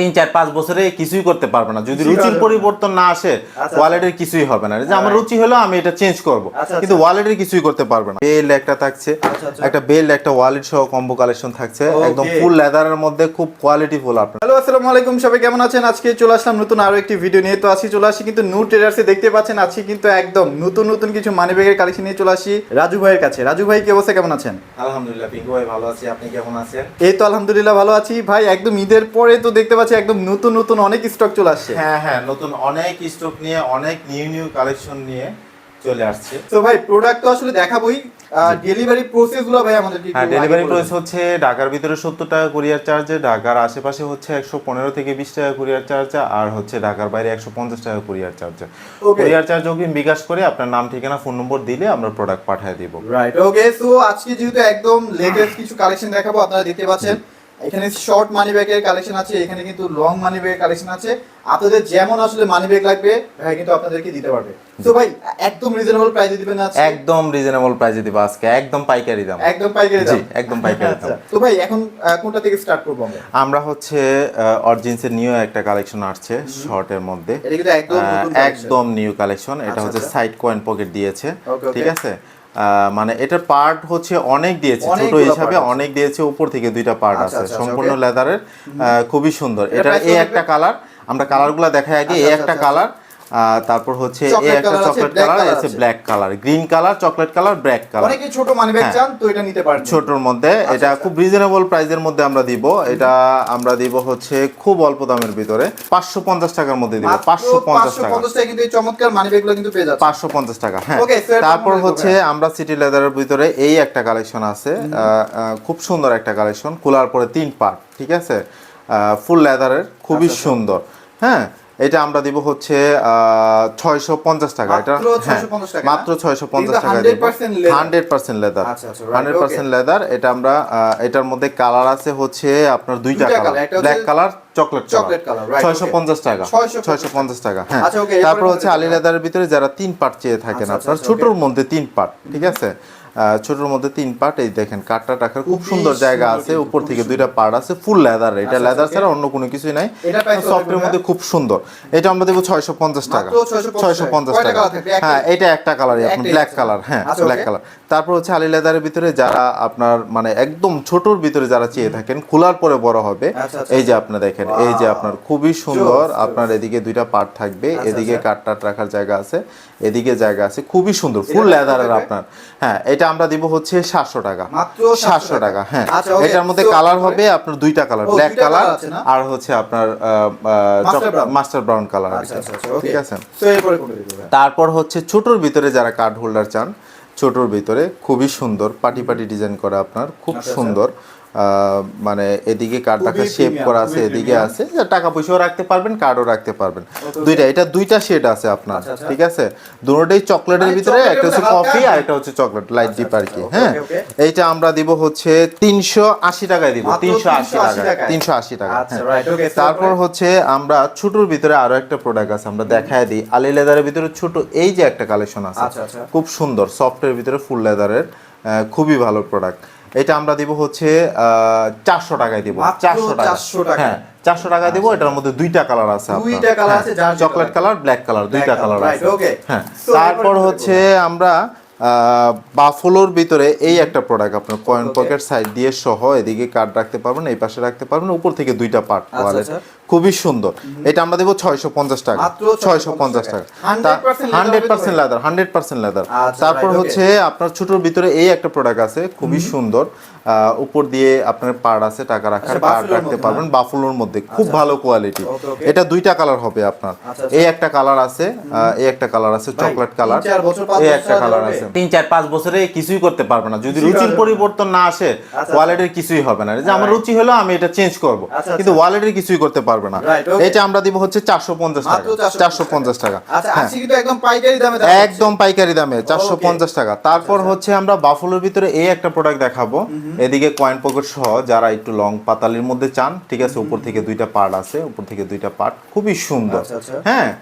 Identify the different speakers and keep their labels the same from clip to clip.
Speaker 1: তিন চার পাঁচ বছরে কিছুই করতে পারবে না। যদি রুচির পরিবর্তন না আসে
Speaker 2: আচ্ছা।
Speaker 1: ওয়ালেটের কিছুই হবে না। যে আমার রুচি হলো আমি এটা চেঞ্জ করব।
Speaker 2: আচ্ছা,
Speaker 1: কিন্তু
Speaker 2: আচ্ছা।
Speaker 1: ওয়ালেটের কিছুই করতে পারবে না। বেল একটা থাকছে।
Speaker 2: আচ্ছা, আচ্ছা।
Speaker 1: একটা বেল একটা ওয়ালেট সহ কম্বো কালেকশন থাকছে। একদম ফুল লেদারের মধ্যে খুব কোয়ালিটি ফুল আপনার।
Speaker 2: হ্যালো আসসালামু আলাইকুম। সবাই কেমন আছেন? আজকে চলে আসলাম নতুন আরও একটি ভিডিও নিয়ে। তো আজকে চলে আসি কিন্তু নু ট্রেডার্সে দেখতে পাচ্ছেন। আজকে কিন্তু একদম নতুন নতুন কিছু মানি ব্যাগের কালেকশন নিয়ে চলে আসি রাজু ভাইয়ের কাছে। রাজু ভাই কি অবস্থা? কেমন আছেন?
Speaker 1: আলহামদুলিল্লাহ পিঙ্কু ভাই ভালো আছি। আপনি কেমন আছেন?
Speaker 2: এই তো আলহামদুলিল্লাহ ভালো আছি। ভাই একদম ঈদের পরে তো দেখতে পাচ্ছি একদম নতুন নতুন অনেক স্টক চলে আসছে।
Speaker 1: হ্যাঁ হ্যাঁ নতুন অনেক স্টক নিয়ে অনেক নিউ নিউ কালেকশন নিয়ে চলে আসছে।
Speaker 2: তো ভাই প্রোডাক্ট তো আসলে দেখাবোই। ডেলিভারি প্রসেস ভাই আমাদের
Speaker 1: হ্যাঁ ডেলিভারি প্রাইস হচ্ছে ঢাকার ভিতরে সত্তর টাকা কুরিয়ার চার্জে ঢাকার আশেপাশে হচ্ছে একশো পনেরো থেকে বিশ টাকা কুরিয়ার চার্জ আর হচ্ছে ঢাকার বাইরে একশো পঞ্চাশ টাকা কুরিয়ার চার্জ. কুরিয়ার চার্জ অগ্রিম বিকাশ করে আপনার নাম ঠিকানা ফোন নম্বর দিলে আমরা প্রোডাক্ট পাঠিয়ে দিব।
Speaker 2: রাইট ওকে সো আজকে যেহেতু একদম লেটেস্ট কিছু কালেকশন দেখাবো আপনারা দেখতে পাচ্ছেন। এখানে শর্ট মানি ব্যাগের কালেকশন আছে এখানে কিন্তু লং মানি ব্যাগের কালেকশন আছে আপনাদের যেমন আসলে মানি ব্যাগ লাগবে ভাই কিন্তু আপনাদেরকে দিতে পারবে তো ভাই একদম রিজনেবল প্রাইসে দিবেন আজকে?
Speaker 1: একদম রিজনেবল প্রাইসে দিব আজকে একদম পাইকারি দাম
Speaker 2: একদম পাইকারি
Speaker 1: জি,
Speaker 2: দাম
Speaker 1: একদম পাইকারি দাম।
Speaker 2: আচ্ছা, তো ভাই এখন কোনটা থেকে স্টার্ট করব আমরা
Speaker 1: আমরা হচ্ছে অরিজিনসের নিউ একটা কালেকশন আসছে শর্টের মধ্যে
Speaker 2: এটা কিন্তু একদম।
Speaker 1: একদম নিউ কালেকশন এটা
Speaker 2: আচ্ছা,
Speaker 1: হচ্ছে। সাইড কয়েন পকেট দিয়েছে. ঠিক আছে মানে এটার পার্ট হচ্ছে অনেক দিয়েছে ছোট হিসাবে অনেক দিয়েছে উপর থেকে দুইটা পার্ট
Speaker 2: আচ্ছা,
Speaker 1: আছে।
Speaker 2: আচ্ছা,
Speaker 1: সম্পূর্ণ
Speaker 2: okay.
Speaker 1: লেদারের খুবই সুন্দর।
Speaker 2: এটা
Speaker 1: এই একটা কালার আমরা কালারগুলো দেখাই আগে এই
Speaker 2: আচ্ছা,
Speaker 1: একটা
Speaker 2: আচ্ছা,
Speaker 1: কালার তারপর হচ্ছে এই একটা চকলেট কালার আছে
Speaker 2: আছে।
Speaker 1: Black colour green colour chocolate colour black colour
Speaker 2: অনেকে ছোট মানি ব্যাগ
Speaker 1: হ্যাঁ।
Speaker 2: চান তো এটা নিতে পারেন
Speaker 1: ছোটর মধ্যে। এটা
Speaker 2: আচ্ছা।
Speaker 1: খুব রিজনেবল প্রাইসের মধ্যে আমরা দিব। এটা আমরা দিব হচ্ছে খুব অল্প দামের ভিতরে। পাঁচশো পঞ্চাশ টাকার মধ্যে দিব। টাকা।
Speaker 2: 550 টাকা কিন্তু এই চমৎকার মানি ব্যাগগুলো কিন্তু পেয়ে যাচ্ছে
Speaker 1: পাঁচশো পঞ্চাশ টাকা হ্যাঁ। তারপর হচ্ছে আমরা সিটি লেদারের ভিতরে এই একটা কালেকশন আছে। খুব সুন্দর একটা কালেকশন খোলার পরে তিন পার্ট ঠিক আছে? ফুল লেদারের খুবই
Speaker 2: আচ্ছা, আচ্ছা।
Speaker 1: সুন্দর হ্যাঁ? এটা আমরা দিব হচ্ছে ছয়শো পঞ্চাশ টাকা। এটা
Speaker 2: মাত্র
Speaker 1: হ্যাঁ
Speaker 2: 650 টাকা,
Speaker 1: মাত্র
Speaker 2: না?
Speaker 1: ছয়শো পঞ্চাশ টাকা দিব।
Speaker 2: 100% leather।
Speaker 1: Hundred percent leather hundred percent leather এটা আমরা এটার মধ্যে কালার আছে হচ্ছে আপনার দুইটা কালার ব্ল্যাক কালার চকলেট ছয়শো পঞ্চাশ টাকা।
Speaker 2: 650
Speaker 1: ছয়শো পঞ্চাশ টাকা হ্যাঁ।
Speaker 2: আচ্ছা,
Speaker 1: তারপর হচ্ছে আলী লেদারের ভিতরে যারা তিন পার্ট চেয়ে থাকেন
Speaker 2: আচ্ছা,
Speaker 1: আপনার
Speaker 2: আচ্ছা,
Speaker 1: ছোটর মধ্যে তিন পার্ট ঠিক আছে? ছোটর মধ্যে তিন পার্ট এই দেখেন কাঠটা টাকার খুব সুন্দর জায়গা আছে। উপর থেকে দুইটা পার্ট আছে ফুল লেদার এটা
Speaker 2: আচ্ছা,
Speaker 1: লেদার ছাড়া অন্য কোনো কিছুই নাই। সফটের মধ্যে খুব সুন্দর। এটা আমরা দেবো ছয়শো পঞ্চাশ টাকা। ছয়শো পঞ্চাশ। টাকা? হ্যাঁ এটা একটা কালারই আপনার ব্ল্যাক কালার হ্যাঁ
Speaker 2: আচ্ছা,
Speaker 1: ব্ল্যাক কালার তারপর হচ্ছে আলি লেদারের ভিতরে যারা আপনার মানে একদম ছোটর ভিতরে যারা চেয়ে থাকেন খোলার পরে বড় হবে।
Speaker 2: আচ্ছা, আচ্ছা।
Speaker 1: এই যে আপনি দেখেন এই যে আপনার খুবই সুন্দর। আপনার এদিকে দুইটা পার্ট থাকবে।
Speaker 2: আচ্ছা,
Speaker 1: এদিকে
Speaker 2: আচ্ছা।
Speaker 1: কাঠ টাট রাখার জায়গা আছে। এদিকে জায়গা আছে। খুবই সুন্দর ফুল লেদারের আপনার। হ্যাঁ এটা আমরা দিব হচ্ছে সাতশো টাকা। সাতশো টাকা। হ্যাঁ।
Speaker 2: আচ্ছা,
Speaker 1: এটার মধ্যে কালার হবে আপনার দুইটা কালার ব্ল্যাক কালার? আর হচ্ছে আপনার মাস্টার ব্রাউন কালার ঠিক আছে? তারপর হচ্ছে ছোটর ভিতরে যারা কার্ড হোল্ডার চান ছোটর ভিতরে খুবই সুন্দর পাটি পাটি ডিজাইন করা আপনার খুব
Speaker 2: আচ্ছা, আচ্ছা।
Speaker 1: সুন্দর। মানে এদিকে কার্ড রাখা শেপ করা আছে এদিকে আছে যা টাকা পয়সাও রাখতে পারবেন কার্ডও রাখতে পারবেন দুইটা এটা দুইটা শেড আছে আপনার
Speaker 2: আচ্ছা, আচ্ছা।
Speaker 1: ঠিক আছে দুটোটাই চকলেটের ভিতরে একটা হচ্ছে কফি আর একটা হচ্ছে চকলেট লাইট ডিপ আর কি
Speaker 2: আচ্ছা,
Speaker 1: হ্যাঁ. এইটা আমরা দিব হচ্ছে তিনশো আশি টাকায় দিব তিনশো আশি
Speaker 2: 380
Speaker 1: টাকা? তিনশো আশি টাকা
Speaker 2: আচ্ছা,
Speaker 1: হ্যাঁ।
Speaker 2: right,
Speaker 1: তারপর হচ্ছে আমরা ছোটর ভিতরে আরও একটা প্রোডাক্ট আছে আমরা দেখায় দিই আলি লেদারের ভিতরে ছোট এই যে একটা কালেকশন আছে
Speaker 2: আচ্ছা, আচ্ছা।
Speaker 1: খুব সুন্দর সফটের ভিতরে ফুল লেদারের খুবই ভালো প্রোডাক্ট এটা আমরা দিব হচ্ছে চারশো টাকায় দিব।
Speaker 2: চারশো
Speaker 1: চারশো টাকা। হ্যাঁ চারশো টাকা দিব। এটার মধ্যে দুইটা কালার আছে
Speaker 2: দুইটা colour
Speaker 1: হ্যাঁ,
Speaker 2: আছে,
Speaker 1: চকলেট কালার ব্ল্যাক কালার দুইটা কালার আছে। হ্যাঁ তারপর হচ্ছে আমরা বাফলোর ভিতরে এই একটা প্রোডাক্ট আপনার কয়েন পকেট সাইড দিয়ে সহ এদিকে কার্ড রাখতে পারবেন এই পাশে রাখতে পারবেন উপর থেকে দুইটা পার্ট
Speaker 2: পাওয়া
Speaker 1: ওয়ালেট
Speaker 2: আচ্ছা।
Speaker 1: খুবই সুন্দর। এটা আমরা দেবো ছয়শো পঞ্চাশ টাকা। ছয়শো পঞ্চাশ
Speaker 2: টাকা।
Speaker 1: টাকা।
Speaker 2: 100%
Speaker 1: hundred percent leather hundred percent leather
Speaker 2: আচ্ছা,
Speaker 1: তারপর হচ্ছে আপনার ছোটোর ভিতরে এই একটা প্রোডাক্ট আছে খুবই সুন্দর। উপর দিয়ে আপনার পার্ট আছে টাকা রাখার
Speaker 2: আচ্ছা,
Speaker 1: রাখতে পারবেন বাফুলোর মধ্যে খুব ভালো কোয়ালিটি. এটা দুইটা কালার হবে আপনার।
Speaker 2: আচ্ছা, আচ্ছা।
Speaker 1: এই একটা কালার আছে এই একটা কালার আছে চকলেট কালার
Speaker 2: চার বছর, পাঁচ
Speaker 1: এই একটা কালার আছে। তিন চার পাঁচ বছরে কিছুই করতে পারবে না। যদি রুচির পরিবর্তন না আসে
Speaker 2: আচ্ছা।
Speaker 1: ওয়ালেটের কিছুই হবে না। যে আমার রুচি হলো আমি এটা চেঞ্জ করব।
Speaker 2: আচ্ছা,
Speaker 1: কিন্তু
Speaker 2: আচ্ছা।
Speaker 1: ওয়ালেটের কিছুই করতে পারবে না। এটা আমরা দিব হচ্ছে চারশো পঞ্চাশ টাকা।
Speaker 2: 450
Speaker 1: চারশো পঞ্চাশ টাকা।
Speaker 2: আচ্ছা
Speaker 1: হ্যাঁ।
Speaker 2: কিন্তু একদম পাইকারি দামে
Speaker 1: একদম পাইকারি দামে চারশো পঞ্চাশ টাকা। তারপর
Speaker 2: আচ্ছা।
Speaker 1: হচ্ছে আমরা বাফলোর ভিতরে এই একটা প্রোডাক্ট দেখাবো। এদিকে কয়েন পকেট সহ যারা একটু লং পাতালির মধ্যে চান ঠিক আছে উপর থেকে দুইটা পার্ট আছে উপর থেকে দুইটা পার্ট খুবই সুন্দর।
Speaker 2: আচ্ছা, আচ্ছা।
Speaker 1: হ্যাঁ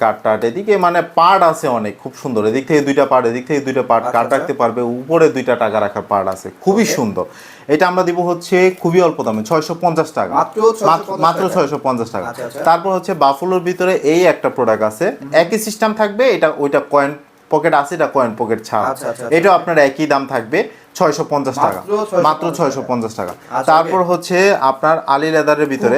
Speaker 1: কাঠ টাট এদিকে মানে পার্ট আছে অনেক খুব সুন্দর। এদিক থেকে দুইটা পার্ট এদিক থেকে দুইটা পার্ট
Speaker 2: আচ্ছা,
Speaker 1: কাঠ। রাখতে পারবে উপরে দুইটা টাকা রাখার পার্ট আছে খুবই সুন্দর। এটা আমরা দিব হচ্ছে খুবই অল্প দামে ছয়শো পঞ্চাশ টাকা।
Speaker 2: মাত্র 650
Speaker 1: মাত্র- মাত্র
Speaker 2: টাকা।
Speaker 1: ছয়শো পঞ্চাশ টাকা। তারপর হচ্ছে বাফুলোর ভিতরে এই একটা প্রোডাক্ট আছে। একই সিস্টেম থাকবে এটা ওইটা কয়েন পকেট আছে এটা কয়েন পকেট ছাড়া। এটাও আপনার একই দাম থাকবে ছয়শো পঞ্চাশ টাকা।
Speaker 2: মাত্র
Speaker 1: ছয়শো পঞ্চাশ টাকা।
Speaker 2: আচ্ছা,
Speaker 1: তারপর হচ্ছে আপনার আলি লেদারের ভিতরে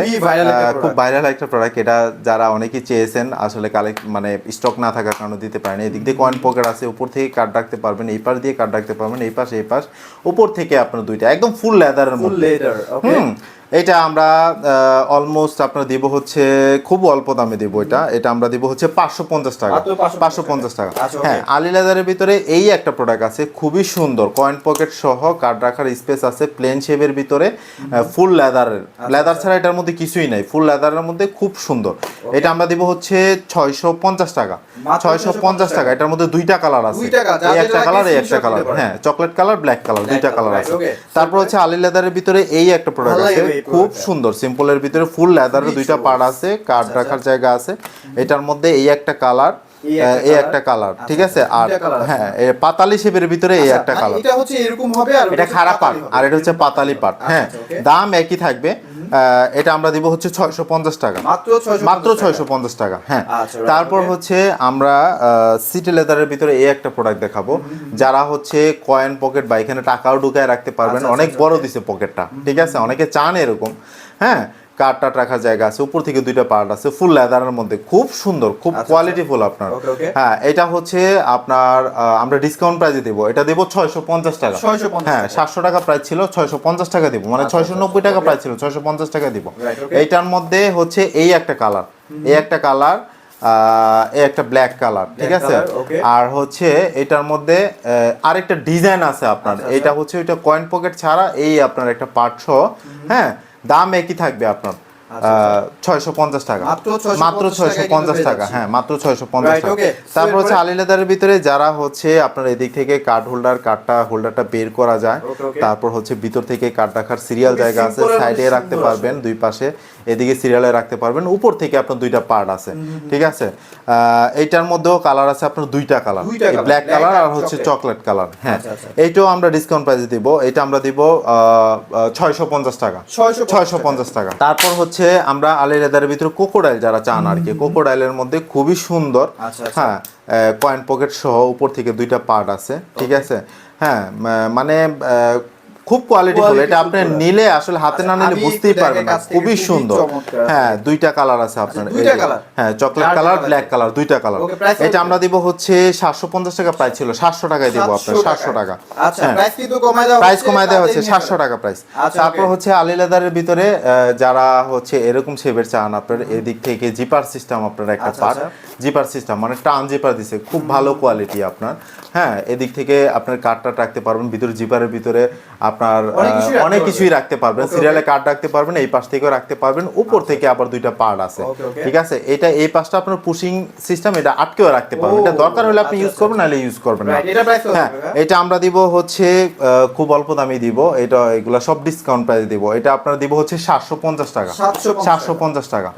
Speaker 1: খুব। ভাইরাল একটা প্রোডাক্ট এটা যারা অনেকেই চেয়েছেন আসলে কালেক্ট মানে স্টক না থাকার কারণে দিতে পারেন। এদিক দিয়ে কয়েন পকেট আছে উপর থেকে কার্ড রাখতে পারবেন এই পাশ দিয়ে কার্ড রাখতে পারবেন এই পাশ এই পাশ উপর থেকে আপনার দুইটা একদম ফুল লেদারের মধ্যে। হুম। এটা আমরা অলমোস্ট আপনার দিব হচ্ছে খুব অল্প দামে দিব এটা। এটা আমরা দিব হচ্ছে পাঁচশো পঞ্চাশ টাকা। পাঁচশো পঞ্চাশ টাকা।
Speaker 2: আচ্ছা,
Speaker 1: হ্যাঁ আলি লেদারের ভিতরে এই একটা প্রোডাক্ট আছে খুবই সুন্দর। কয়েন পকেট সহ কার্ড রাখার স্পেস আছে প্লেন শেপের ভিতরে ফুল লেদারের লেদার ছাড়া এটার মধ্যে কিছুই নাই। ফুল লেদারের মধ্যে খুব সুন্দর। এটা আমরা দিব হচ্ছে ছয়শো পঞ্চাশ টাকা। ছয়শো পঞ্চাশ টাকা। এটার মধ্যে দুইটা কালার আছে। এই একটা কালার এই একটা কালার হ্যাঁ চকলেট কালার ব্ল্যাক কালার দুইটা কালার আছে। তারপর হচ্ছে আলি লেদারের ভিতরে এই একটা প্রোডাক্ট আছে। খুব। সুন্দর সিম্পলের ভিতরে ফুল লেদারের দুইটা। পার্ট আছে। কার্ড
Speaker 2: আচ্ছা,
Speaker 1: রাখার জায়গা আছে। এটার মধ্যে এই একটা কালার
Speaker 2: এই একটা
Speaker 1: কালার
Speaker 2: আচ্ছা,
Speaker 1: ঠিক আছে?
Speaker 2: আচ্ছা,
Speaker 1: আর। হ্যাঁ পাতালি শেপের ভিতরে এই
Speaker 2: আচ্ছা,
Speaker 1: একটা কালার
Speaker 2: এটা হচ্ছে এরকম হবে আর
Speaker 1: এটা খারাপ পাট আর এটা হচ্ছে পাতালি পাট হ্যাঁ।
Speaker 2: আচ্ছা,
Speaker 1: দাম একই থাকবে। এটা আমরা দিব হচ্ছে ছয়শো পঞ্চাশ টাকা।
Speaker 2: মাত্র 650
Speaker 1: মাত্র
Speaker 2: টাকা।
Speaker 1: ছয়শো পঞ্চাশ টাকা হ্যাঁ।
Speaker 2: আচ্ছা,
Speaker 1: তারপর হচ্ছে আমরা সিটি লেদারের ভিতরে এই একটা প্রোডাক্ট দেখাবো। যারা হচ্ছে কয়েন পকেট বা এখানে টাকাও ঢুকায় রাখতে পারবেন
Speaker 2: আচ্ছা,
Speaker 1: অনেক
Speaker 2: আচ্ছা,
Speaker 1: বড়
Speaker 2: okay.
Speaker 1: দিছে পকেটটা ঠিক আছে? অনেকে চান এরকম হ্যাঁ? টাট রাখার জায়গা আছে উপর থেকে দুইটা পার্ট আছে ফুল লেদারের মধ্যে। খুব সুন্দর খুব
Speaker 2: আচ্ছা,
Speaker 1: কোয়ালিটি ফুল আপনার. হ্যাঁ এটা হচ্ছে আপনার আমরা ডিসকাউন্ট প্রাইসে দেবো। এটা দেবো ছয়শো পঞ্চাশ টাকা।
Speaker 2: 650
Speaker 1: হ্যাঁ। সাতশো টাকা প্রাইস ছিল ছয়শো পঞ্চাশ টাকা দিব। মানে
Speaker 2: আচ্ছা,
Speaker 1: ছয়শো নব্বই
Speaker 2: আচ্ছা,
Speaker 1: টাকা প্রাইস ছিল ছয়শো পঞ্চাশ টাকা দিব। এইটার মধ্যে হচ্ছে এই একটা কালার এই একটা কালার এই একটা ব্ল্যাক কালার ঠিক আছে? আর হচ্ছে এটার মধ্যে আরেকটা ডিজাইন আছে আপনার।
Speaker 2: আচ্ছা, আচ্ছা।
Speaker 1: এটা হচ্ছে ওইটা কয়েন পকেট ছাড়া এই আপনার একটা পার্ট সহ হ্যাঁ দাম একই থাকবে আপনার
Speaker 2: আচ্ছা,
Speaker 1: ছয়শো পঞ্চাশ টাকা।
Speaker 2: মাত্র
Speaker 1: ছয়শো পঞ্চাশ টাকা হ্যাঁ মাত্র ছয়শো পঞ্চাশ টাকা। তারপর হচ্ছে
Speaker 2: এরপরে-
Speaker 1: ভিতরে যারা হচ্ছে আপনার এদিক থেকে কার্ড হোল্ডার কার্ডটা হোল্ডারটা বের করা যায়. তারপর হচ্ছে ভিতর থেকে কার্ড রাখার সিরিয়াল জায়গা আছে সাইডে রাখতে পারবেন দুই পাশে। এদিকে সিরিয়ালে রাখতে পারবেন। উপর থেকে আপনার দুইটা পার্ট আছে। ঠিক আছে? এইটার মধ্যেও কালার আছে আপনার দুইটা কালার ব্ল্যাক কালার
Speaker 2: আর
Speaker 1: হচ্ছে চকলেট কালার হ্যাঁ।
Speaker 2: আচ্ছা, আচ্ছা।
Speaker 1: এইটাও আমরা ডিসকাউন্ট প্রাইসে দিব। এটা আমরা দিব ছয়শো পঞ্চাশ টাকা।
Speaker 2: 650
Speaker 1: ছয়শো পঞ্চাশ টাকা। তারপর হচ্ছে আমরা আলি লেদারের ভিতরে কোকোডাইল যারা চান আর কি কোকোডাইলের মধ্যে খুবই সুন্দর।
Speaker 2: আচ্ছা।
Speaker 1: হ্যাঁ কয়েন পকেট সহ উপর থেকে দুইটা পার্ট আছে। ঠিক আছে? হ্যাঁ মানে খুব কোয়ালিটি ফুল। এটা আপনি নিলে আসলে হাতে না
Speaker 2: আচ্ছা,
Speaker 1: নিলে বুঝতেই পারবেন না। খুবই সুন্দর। হ্যাঁ দুইটা কালার আছে আপনার।
Speaker 2: আচ্ছা,
Speaker 1: এই হ্যাঁ চকলেট কালার ব্ল্যাক কালার দুইটা কালার এটা আমরা দিব হচ্ছে সাতশো পঞ্চাশ টাকা প্রাইস ছিল। সাতশো টাকায় দিব আপনার
Speaker 2: 700
Speaker 1: সাতশো টাকা।
Speaker 2: আচ্ছা
Speaker 1: হ্যাঁ।
Speaker 2: প্রাইস কমায় দেওয়া
Speaker 1: প্রাইস
Speaker 2: হচ্ছে,
Speaker 1: সাতশো। টাকা প্রাইস তারপর হচ্ছে আলি লেদারের ভিতরে যারা হচ্ছে এরকম শেপের চান আপনার এদিক থেকে জিপার সিস্টেম আপনার একটা পার্ট
Speaker 2: আচ্ছা।
Speaker 1: জিপার সিস্টেম মানে টান জিপার দিছে। খুব ভালো কোয়ালিটি আপনার। হ্যাঁ এদিক থেকে আপনার কার্ডটা রাখতে পারবেন। ভিতরে জিপারের ভিতরে আপনার
Speaker 2: অনেক কিছুই
Speaker 1: আহ,
Speaker 2: রাখতে
Speaker 1: অনেক কিছুই রাখতে পারবেন। সিরিয়ালে কার্ড রাখতে পারবেন এই পাশ থেকেও রাখতে পারবেন। উপর থেকে আবার দুইটা পার্ট আছে. ঠিক আছে? এটা এই পাশটা আপনার পুশিং সিস্টেম এটা আটকেও রাখতে পারবেন। এটা দরকার হলে আপনি
Speaker 2: আচ্ছা,
Speaker 1: ইউজ
Speaker 2: আচ্ছা,
Speaker 1: করবেন নাহলে ইউজ করবেন না। হ্যাঁ এটা আমরা দিব হচ্ছে খুব অল্প দামে দিব। এটা এগুলা সব ডিসকাউন্ট প্রাইস দিব। এটা আপনার দিব হচ্ছে সাতশো পঞ্চাশ টাকা।
Speaker 2: 750
Speaker 1: সাতশো পঞ্চাশ টাকা.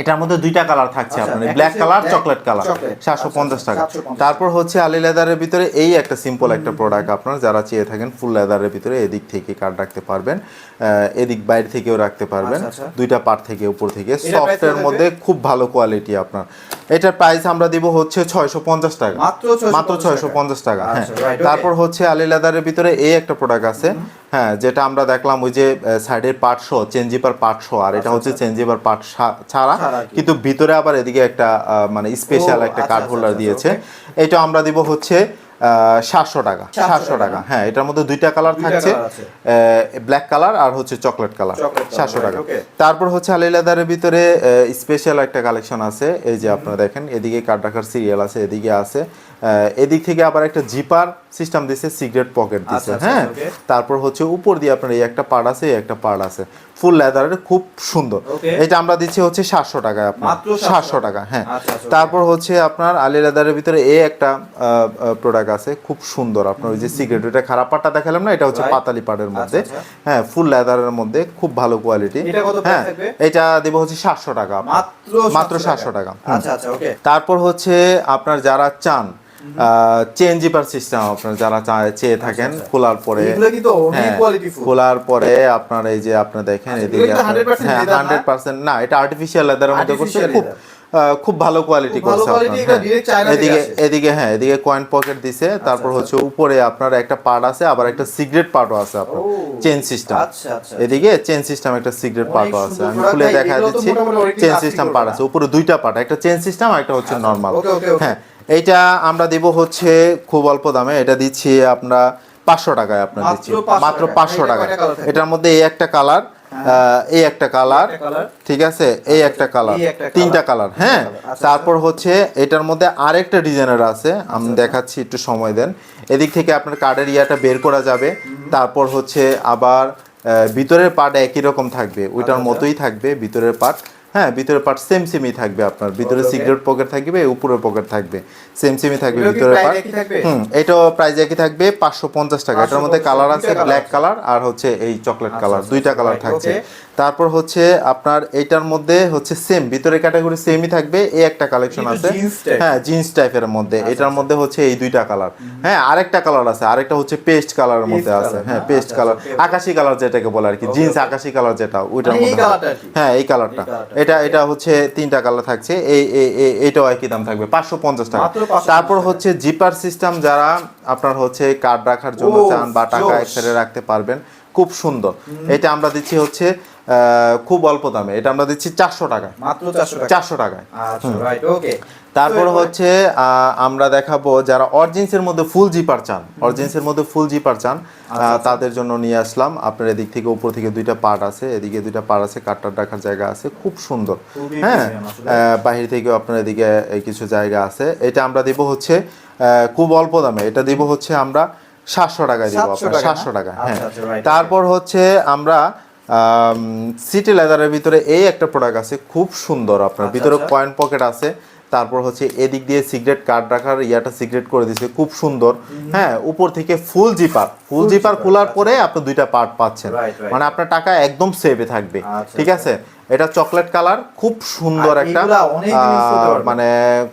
Speaker 1: এটার মধ্যে দুইটা কালার থাকছে
Speaker 2: আচ্ছা,
Speaker 1: আপনার black colour chocolate colour
Speaker 2: chocolate।
Speaker 1: সাতশো পঞ্চাশ
Speaker 2: আচ্ছা,
Speaker 1: টাকা তারপর হচ্ছে আলি লেদারের ভিতরে এই একটা সিম্পল একটা প্রোডাক্ট আপনার যারা চেয়ে থাকেন ফুল লেদারের ভিতরে এদিক থেকে কার্ড রাখতে পারবেন এদিক বাইরে থেকেও রাখতে পারবেন।
Speaker 2: আচ্ছা, আচ্ছা।
Speaker 1: দুইটা পার্ট থেকে উপর থেকে। সফটের মধ্যে খুব ভালো কোয়ালিটি আপনার। এটার প্রাইস আমরা দিব হচ্ছে ছয়শো পঞ্চাশ টাকা।
Speaker 2: মাত্র
Speaker 1: ছয়শো পঞ্চাশ টাকা। হ্যাঁ।
Speaker 2: আচ্ছা.
Speaker 1: তারপর হচ্ছে আলি লেদারের ভিতরে এই একটা প্রোডাক্ট আছে হ্যাঁ যেটা আমরা দেখলাম ওই যে সাইডের part show chain zipper part show আর এটা হচ্ছে। চেঞ্জিপার পার্ট ছাড়া। কিন্তু ভিতরে আবার এদিকে একটা মানে স্পেশাল একটা কার্ড হোল্ডার দিয়েছে। এটা আমরা দিব হচ্ছে সাতশো টাকা। সাতশো
Speaker 2: টাকা।
Speaker 1: হ্যাঁ এটার মধ্যে দুইটা কালার থাকছে। ব্ল্যাক কালার আর হচ্ছে চকলেট কালার সাতশো টাকা। তারপর হচ্ছে আলি লেদারের ভিতরে স্পেশাল একটা কালেকশন আছে। এই যে আপনারা দেখেন এদিকে কাট রাখার সিরিয়াল আছে এদিকে আছে। এদিক থেকে আবার একটা জিপার সিস্টেম দিছে সিগারেট পকেট দিছে
Speaker 2: আচ্ছা, আচ্ছা,
Speaker 1: হ্যাঁ তারপর হচ্ছে উপর দিয়ে আপনার এই একটা পার্ট আছে এই একটা পার্ট আছে। ফুল লেদারের খুব সুন্দর। এটা আমরা দিচ্ছি হচ্ছে সাতশো টাকায় আপনার।
Speaker 2: মাত্র 700
Speaker 1: সাতশো টাকা। হ্যাঁ।
Speaker 2: আচ্ছা, আচ্ছা.
Speaker 1: তারপর হচ্ছে আপনার আলি লেদারের ভিতরে এই একটা প্রোডাক্ট আছে খুব সুন্দর আপনার ওই যে সিগারেট ওইটা খারাপ পাটটা দেখালাম না এটা হচ্ছে পাতালি পাটের মধ্যে।
Speaker 2: আচ্ছা।
Speaker 1: হ্যাঁ ফুল লেদারের মধ্যে খুব ভালো কোয়ালিটি
Speaker 2: এটা
Speaker 1: হ্যাঁ এটা দেবো হচ্ছে সাতশো টাকা
Speaker 2: মাত্র
Speaker 1: মাত্র সাতশো টাকা
Speaker 2: আচ্ছা আচ্ছা ওকে
Speaker 1: তারপর হচ্ছে আপনার যারা চান সিস্টেম আপনার যারা চেয়ে থাকেন
Speaker 2: আচ্ছা।
Speaker 1: খোলার পরে হ্যাঁ, খোলার পরে আপনার এই যে আপনার দেখেন
Speaker 2: আচ্ছা,
Speaker 1: এদিকে
Speaker 2: এগুলো কিন্তু
Speaker 1: আপনার-
Speaker 2: 100%
Speaker 1: হ্যাঁ
Speaker 2: না?
Speaker 1: হান্ড্রেড পার্সেন্ট না এটা আর্টিফিশিয়াল লেদারের মধ্যে করছে খুব খুব ভালো কোয়ালিটি করছে হ্যাঁ। এদিকে
Speaker 2: আচ্ছা,
Speaker 1: এদিকে হ্যাঁ এদিকে কয়েন পকেট দিছে তারপর হচ্ছে উপরে আপনার একটা পার্ট আছে আবার একটা সিগারেট পার্টও আছে আপনার চেন সিস্টেম
Speaker 2: আচ্ছা আচ্ছা।
Speaker 1: এদিকে চেন সিস্টেম একটা সিগারেট পার্টও আছে আমি খুলে দেখা দিচ্ছি। চেন সিস্টেম পার্ট আছে উপরে দুইটা পার্ট একটা চেন সিস্টেম আর একটা হচ্ছে নর্মাল হ্যাঁ। এইটা আমরা দিব হচ্ছে খুব অল্প দামে এটা দিচ্ছি আমরা পাঁচশো টাকায় আপনার
Speaker 2: মাত্র
Speaker 1: দিচ্ছি। মাত্র। পাঁচশো টাকা? এটার মধ্যে এই একটা কালার এই একটা কালার ঠিক আছে? এই একটা কালার তিনটা কালার হ্যাঁ?
Speaker 2: আচ্ছা, আচ্ছা।
Speaker 1: তারপর হচ্ছে এটার মধ্যে আরেকটা ডিজাইনার আছে আমি দেখাচ্ছি একটু সময় দেন। এদিক থেকে আপনার কার্ডের ইয়াটা বের করা যাবে। তারপর হচ্ছে আবার ভিতরের পার্ট একই রকম থাকবে। ওইটার
Speaker 2: আচ্ছা।
Speaker 1: মতোই থাকবে ভিতরের পার্ট হ্যাঁ ভিতরে পার্ট সেম সেমই থাকবে আপনার ভিতরে. সিগারেট পকেট থাকবে উপরের পকেট থাকবে সেম সেমই থাকবে
Speaker 2: ভিতরে
Speaker 1: পার্ট? হুম এটাও প্রাইস একই থাকবে পাঁচশো পঞ্চাশ টাকা এটার মধ্যে কালার আছে ব্ল্যাক কালার আর হচ্ছে এই চকলেট
Speaker 2: আচ্ছা,
Speaker 1: কালার
Speaker 2: আচ্ছা,
Speaker 1: দুইটা
Speaker 2: আচ্ছা,
Speaker 1: কালার
Speaker 2: right,
Speaker 1: থাকছে. তারপর হচ্ছে আপনার এইটার মধ্যে হচ্ছে সেম ভিতরে ক্যাটাগরি সেমই থাকবে এই একটা কালেকশন আছে। হ্যাঁ জিন্স টাইপের মধ্যে।
Speaker 2: আচ্ছা,
Speaker 1: এটার
Speaker 2: আচ্ছা।
Speaker 1: মধ্যে হচ্ছে এই দুইটা কালার হ্যাঁ আরেকটা কালার আছে আরেকটা হচ্ছে পেস্ট কালারের মধ্যে আছে। হ্যাঁ পেস্ট
Speaker 2: আচ্ছা,
Speaker 1: কালার. আকাশি কালার যেটাকে বলে আর কি জিন্স আকাশি কালার যেটা ওইটার
Speaker 2: মানে
Speaker 1: মধ্যে? হ্যাঁ এই কালারটা এটা এটা হচ্ছে তিনটা কালার থাকছে এই এই এই- এইটাও একই দাম থাকবে পাঁচশো পঞ্চাশ টাকা। তারপর হচ্ছে জিপার সিস্টেম যারা আপনার হচ্ছে কার্ড রাখার জন্য চান বা টাকা
Speaker 2: জোশ।
Speaker 1: এক সাইডে রাখতে পারবেন খুব সুন্দর। এটা আমরা দিচ্ছি হচ্ছে খুব অল্প দামে। এটা আমরা দিচ্ছি চারশো টাকায়।
Speaker 2: মাত্র 400 টাকা?
Speaker 1: চারশো টাকায়।
Speaker 2: আচ্ছা
Speaker 1: তারপর হচ্ছে আমরা দেখাবো যারা অরিজিন্সের মধ্যে ফুল জিপার চান অরিজিন্সের মধ্যে ফুল জিপার চান
Speaker 2: আচ্ছা।
Speaker 1: তাদের জন্য নিয়ে আসলাম। আপনার এদিক থেকে উপর থেকে দুইটা পার্ট আছে এদিকে দুইটা পার্ট আছে কাটটার রাখার জায়গা আছে খুব সুন্দর। হ্যাঁ? বাহির থেকেও আপনার এদিকে কিছু জায়গা আছে। এটা আমরা দিব হচ্ছে আহ, খুব অল্প দামে। এটা দিব হচ্ছে আমরা সাতশো টাকায় দিব আপনার সাতশো টাকা হ্যাঁ।
Speaker 2: আচ্ছা, আচ্ছা,
Speaker 1: তারপর হচ্ছে আমরা সিটি লেদারের ভিতরে এই একটা প্রোডাক্ট আছে খুব সুন্দর আপনার।
Speaker 2: আচ্ছা,
Speaker 1: ভিতরে
Speaker 2: আচ্ছা।
Speaker 1: কয়েন পকেট আছে তারপর হচ্ছে এদিক দিয়ে সিগারেট কার্ড রাখার ইয়াটা সিগারেট করে দিছে খুব সুন্দর। হ্যাঁ উপর থেকে ফুল জিপার ফুল জিপার খোলার
Speaker 2: আচ্ছা।
Speaker 1: পরে আপনি দুইটা পার্ট পাচ্ছেন. মানে আপনার টাকা একদম সেভে থাকবে।
Speaker 2: আচ্ছা,
Speaker 1: ঠিক আছে? এটা চকলেট কালার খুব সুন্দর একটা মানে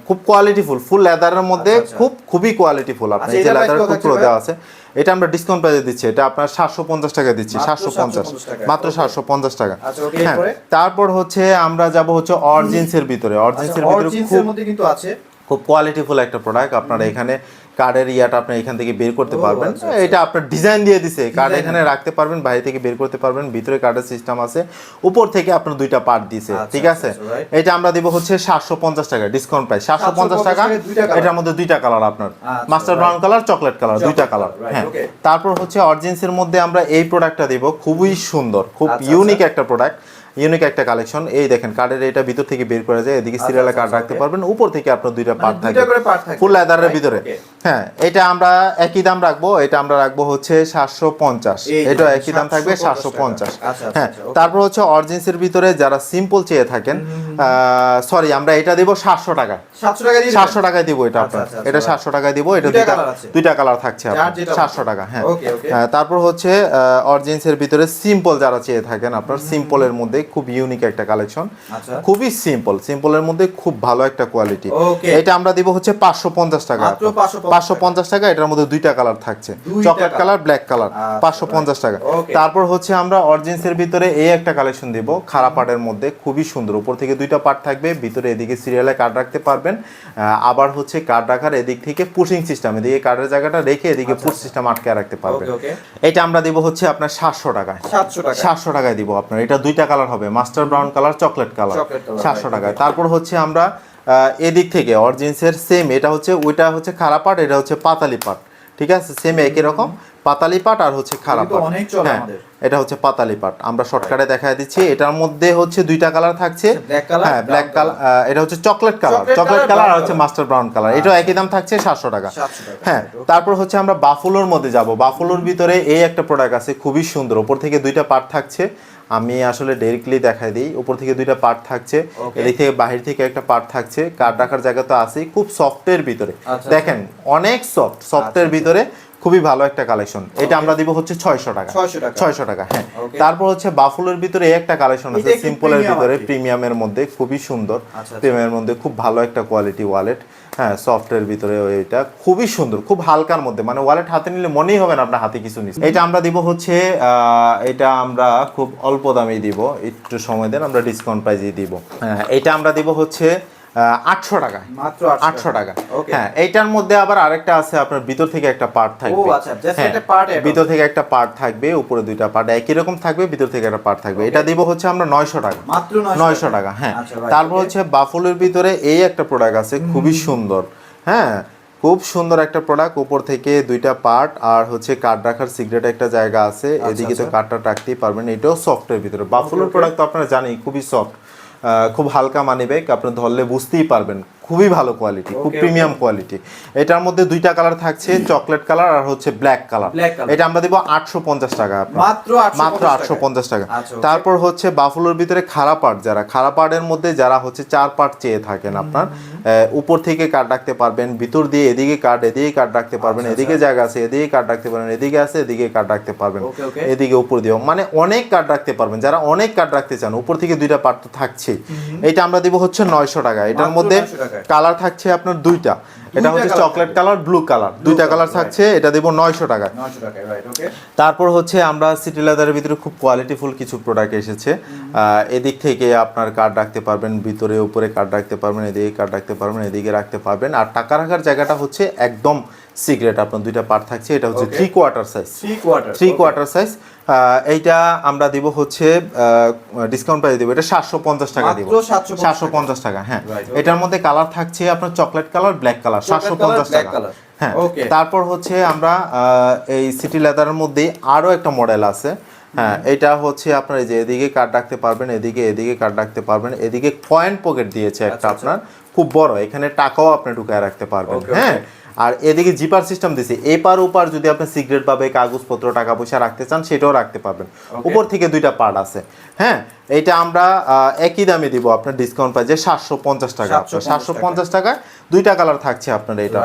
Speaker 1: খুব কোয়ালিটিফুল ফুল লেদারের মধ্যে
Speaker 2: আচ্ছা, আচ্ছা।
Speaker 1: খুব খুবই কোয়ালিটিফুল আপনি
Speaker 2: আচ্ছা,
Speaker 1: যে লেদারের টুকরো দেওয়া আছে এটা আমরা ডিসকাউন্ট প্রাইসে দিচ্ছি। এটা আপনার সাতশো পঞ্চাশ টাকা দিচ্ছি সাতশো পঞ্চাশ। মাত্র সাতশো পঞ্চাশ টাকা।
Speaker 2: আচ্ছা,
Speaker 1: হ্যাঁ তারপর হচ্ছে আমরা যাব হচ্ছে অরজিন্সের ভিতরে। অরজিন্সের ভিতরে খুব
Speaker 2: মধ্যে কিন্তু আছে।
Speaker 1: খুব কোয়ালিটিফুল একটা প্রোডাক্ট আপনারা এখানে কার্ডের ইয়াটা আপনি এখান থেকে বের করতে পারবেন।
Speaker 2: আচ্ছা, আচ্ছা।
Speaker 1: এটা আপনার ডিজাইন দিয়ে দিছে। কার্ড এখানে রাখতে পারবেন বাইরে থেকে বের করতে পারবেন। ভিতরে কার্ডের সিস্টেম আছে। উপর থেকে আপনার দুইটা পার্ট দিছে।
Speaker 2: আচ্ছা,
Speaker 1: ঠিক আছে? এটা আমরা দিব হচ্ছে সাতশো পঞ্চাশ টাকা ডিসকাউন্ট প্রাইস সাতশো পঞ্চাশ
Speaker 2: 750
Speaker 1: টাকা। এটার মধ্যে দুইটা কালার আপনার। Master brown colour chocolate colour দুইটা কালার হ্যাঁ। তারপর হচ্ছে অরিজিন্সের মধ্যে আমরা এই প্রোডাক্টটা দিব। খুবই সুন্দর খুব ইউনিক। একটা প্রোডাক্ট ইউনিক একটা কালেকশন এই দেখেন কার্ডের এটা ভিতর থেকে বের করা যায়। এদিকে সিরিয়ালে কার্ড রাখতে পারবেন। উপর থেকে আপনার দুইটা
Speaker 2: মানে
Speaker 1: পার্ট
Speaker 2: থাকে। part থাকবে।
Speaker 1: ফুল লেদারের ভিতরে. হ্যাঁ এটা আমরা একই দাম রাখব এটা আমরা রাখব হচ্ছে সাতশো পঞ্চাশ। এটা একই দাম থাকবে সাতশো পঞ্চাশ।
Speaker 2: আচ্ছা, আচ্ছা,
Speaker 1: হ্যাঁ
Speaker 2: আচ্ছা,
Speaker 1: তারপর হচ্ছে অরিজিন্সের ভিতরে যারা সিম্পল চেয়ে থাকেন সরি আমরা এটা দিব সাতশো টাকা।
Speaker 2: 700 টাকা দিয়ে
Speaker 1: সাতশো টাকায় দিব এটা আপনার। এটা সাতশো টাকায় দিব এটা
Speaker 2: দুইটা
Speaker 1: কালার থাকছে আপনার সাতশো টাকা হ্যাঁ. হ্যাঁ, তারপর হচ্ছে অরিজিন্সের ভিতরে সিম্পল যারা চেয়ে থাকেন আপনার সিম্পলের মধ্যে খুব ইউনিক একটা কালেকশন। খুবই সিম্পল সিম্পলের মধ্যে খুব ভালো একটা কোয়ালিটি এটা আমরা দিব হচ্ছে পাঁচশো পঞ্চাশ টাকা
Speaker 2: মাত্র 550
Speaker 1: পাঁচশো পঞ্চাশ টাকা এটার মধ্যে দুইটা কালার থাকছে। চকলেট কালার ব্ল্যাক কালার
Speaker 2: আচ্ছা,
Speaker 1: পাঁচশো পঞ্চাশ টাকা। তারপর হচ্ছে আমরা অরিজিন্সের ভিতরে এই একটা কালেকশন দিব খারাপ পার্টের মধ্যে খুবই সুন্দর। উপর থেকে দুইটা পার্ট থাকবে ভিতরে এদিকে সিরিয়ালে কার্ড রাখতে পারবেন। আবার হচ্ছে কার্ড রাখার এদিক থেকে পুশিং সিস্টেম এদিকে কার্ডের জায়গাটা রেখে এদিকে পুশ সিস্টেম আটকে রাখতে পারবেন. এটা আমরা দিব হচ্ছে আপনার সাতশো টাকায়।
Speaker 2: 700 টাকা
Speaker 1: সাতশো টাকায় দিব আপনার। এটা দুইটা কালার হবে master brown colour chocolate colour সাতশো টাকায়। তারপর হচ্ছে আমরা এদিক থেকে অরিজিন্সের সেম এটা হচ্ছে ওইটা হচ্ছে খারাপ পার্ট এটা হচ্ছে পাতালি পাট। ঠিক আছে? সেম একই রকম পাতালি পাট আর হচ্ছে খারাপ
Speaker 2: চলে
Speaker 1: হ্যাঁ এটা হচ্ছে পাতালি পাট। আমরা শর্টকাটে দেখা দিচ্ছি এটার মধ্যে হচ্ছে দুইটা কালার থাকছে। হ্যাঁ ব্ল্যাক কালার এটা হচ্ছে চকলেট কালার চকলেট কালার আর হচ্ছে মাস্টার ব্রাউন কালার এটাও একই দাম থাকছে সাতশো টাকা। হ্যাঁ তারপর হচ্ছে আমরা বাফুলোর মধ্যে যাব। বাফুলোর ভিতরে এই একটা প্রোডাক্ট আছে খুবই সুন্দর। ওপর থেকে দুইটা পার্ট থাকছে। আমি আসলে ডাইরেক্টলি দেখাই দিই। উপর থেকে দুইটা পার্ট থাকছে. এদিক থেকে বাহির থেকে একটা পার্ট থাকছে। কার্ড রাখার জায়গা তো আছেই। খুব সফটের ভিতরে।
Speaker 2: আচ্ছা,
Speaker 1: দেখেন অনেক সফট সফটের
Speaker 2: আচ্ছা,
Speaker 1: ভিতরে খুবই ভালো একটা কালেকশন এটা আমরা দিব হচ্ছে ছয়শো টাকা।
Speaker 2: 600 টাকা।
Speaker 1: ছয়শো টাকা হ্যাঁ। তারপর হচ্ছে বাফুলোর ভিতরে একটা কালেকশন আছে সিম্পলের ভিতরে প্রিমিয়ামের মধ্যে খুবই সুন্দর।
Speaker 2: আচ্ছা।
Speaker 1: প্রিমিয়ামের মধ্যে খুব ভালো একটা কোয়ালিটি ওয়ালেট হ্যাঁ সফটের ভিতরে এটা খুবই সুন্দর খুব হালকার মধ্যে। মানে ওয়ালেট হাতে নিলে মনেই হবে না আপনার হাতে কিছু নিচ্ছে এটা আমরা দিব হচ্ছে আহ, এটা আমরা খুব অল্প দামে দিব। একটু সময় দেন আমরা ডিসকাউন্ট প্রাইজে দিব। হ্যাঁ এটা আমরা দিব হচ্ছে আটশো টাকা।
Speaker 2: মাত্র
Speaker 1: আটশো টাকা। হ্যাঁ এইটার মধ্যে আবার আরেকটা আছে আপনার ভিতর থেকে একটা পার্ট থাকবে।
Speaker 2: আচ্ছা,
Speaker 1: হ্যাঁ, ভিতর থেকে একটা পার্ট থাকবে উপরে দুইটা পার্ট একই রকম থাকবে ভিতর থেকে একটা পার্ট থাকবে। এটা দিব হচ্ছে আমরা নয়শো টাকা।
Speaker 2: মাত্র
Speaker 1: নয়শো টাকা। হ্যাঁ।
Speaker 2: আচ্ছা,
Speaker 1: তারপর হচ্ছে বাফলের ভিতরে এই একটা প্রোডাক্ট আছে খুবই সুন্দর। হ্যাঁ খুব সুন্দর একটা প্রোডাক্ট উপর থেকে দুইটা পার্ট আর হচ্ছে কার্ড রাখার সিগারেট একটা জায়গা আছে। এদিকে তো
Speaker 2: আচ্ছা।
Speaker 1: কার্ডটা রাখতেই পারবেন এটাও সফটের ভিতরে। বাফলোর. প্রোডাক্ট তো আপনারা জানেন খুবই সফট খুব হালকা মানি ব্যাগ আপনি ধরলে বুঝতেই পারবেন খুবই ভালো কোয়ালিটি খুব. প্রিমিয়াম কোয়ালিটি এটার মধ্যে দুইটা কালার থাকছে চকলেট কালার আর হচ্ছে ব্ল্যাক কালার এটা আমরা দিব আটশো পঞ্চাশ টাকা
Speaker 2: মাত্র
Speaker 1: মাত্র আটশো পঞ্চাশ টাকা।
Speaker 2: আচ্ছা,
Speaker 1: তারপর হচ্ছে বাফুলোর ভিতরে খারাপ পার্ট যারা খারাপ পার্টের মধ্যে যারা হচ্ছে চার পার্ট চেয়ে থাকেন আপনার উপর থেকে কার্ড রাখতে পারবেন ভিতর দিয়ে এদিকে কার্ড এদিকে কার্ড রাখতে পারবেন
Speaker 2: আচ্ছা,
Speaker 1: এদিকে জায়গা আছে এদিকে কার্ড রাখতে পারবেন এদিকে আছে এদিকে কার্ড রাখতে পারবেন। এদিকে উপর দিয়েও। মানে অনেক কার্ড রাখতে পারবেন যারা অনেক কার্ড রাখতে চান উপর থেকে দুইটা পার্ট তো থাকছেই। এটা আমরা দিব হচ্ছে নয়শো টাকা। এটার মধ্যে
Speaker 2: 900 টাকায়।
Speaker 1: কালার থাকছে আপনার দুইটা। এটা হচ্ছে চকলেট কালার ব্লু কালার দুইটা কালার থাকছে এটা দেবো নয়শো
Speaker 2: টাকা
Speaker 1: তারপর হচ্ছে আমরা সিটি লেদারের ভিতরে খুব কোয়ালিটিফুল কিছু প্রোডাক্ট এসেছে। আহ, এদিক থেকে আপনার কার্ড রাখতে পারবেন ভিতরে উপরে কার্ড রাখতে পারবেন এদিকে কার্ড রাখতে পারবেন এদিকে রাখতে পারবেন। আর টাকা রাখার জায়গাটা হচ্ছে একদম সিক্রেট আপনার দুইটা পার্ট থাকছে এটা হচ্ছে three quarter size
Speaker 2: 3 quarter
Speaker 1: three quarter size এইটা আমরা দিব হচ্ছে ডিসকাউন্ট প্রাইস দিব এটা সাতশো পঞ্চাশ টাকা দিব। সাতশো পঞ্চাশ টাকা। হ্যাঁ। এটার মধ্যে কালার থাকছে আপনার চকলেট কালার ব্ল্যাক কালার সাতশো পঞ্চাশ টাকা। হ্যাঁ তারপর হচ্ছে আমরা এই সিটি লেদারের মধ্যে আরও একটা মডেল আছে। হ্যাঁ এটা হচ্ছে আপনার এই যে এদিকে কার্ড রাখতে পারবেন এদিকে এদিকে কার্ড রাখতে পারবেন এদিকে কয়েন পকেট দিয়েছে একটা
Speaker 2: আচ্ছা, আচ্ছা।
Speaker 1: আপনার খুব বড় এখানে টাকাও আপনি ঢুকায় রাখতে পারবেন হ্যাঁ। আর এদিকে জিপার সিস্টেম দিছে। এপার ওপার যদি আপনি সিগারেট পাবে কাগজপত্র টাকা পয়সা রাখতে চান সেটাও রাখতে পারবেন। উপর থেকে দুইটা পার্ট আছে। হ্যাঁ এইটা আমরা একই দামে দিব আপনার ডিসকাউন্ট প্রাইসে সাতশো পঞ্চাশ টাকা।
Speaker 2: 750
Speaker 1: সাতশো পঞ্চাশ টাকায় দুইটা কালার থাকছে আপনার এটা।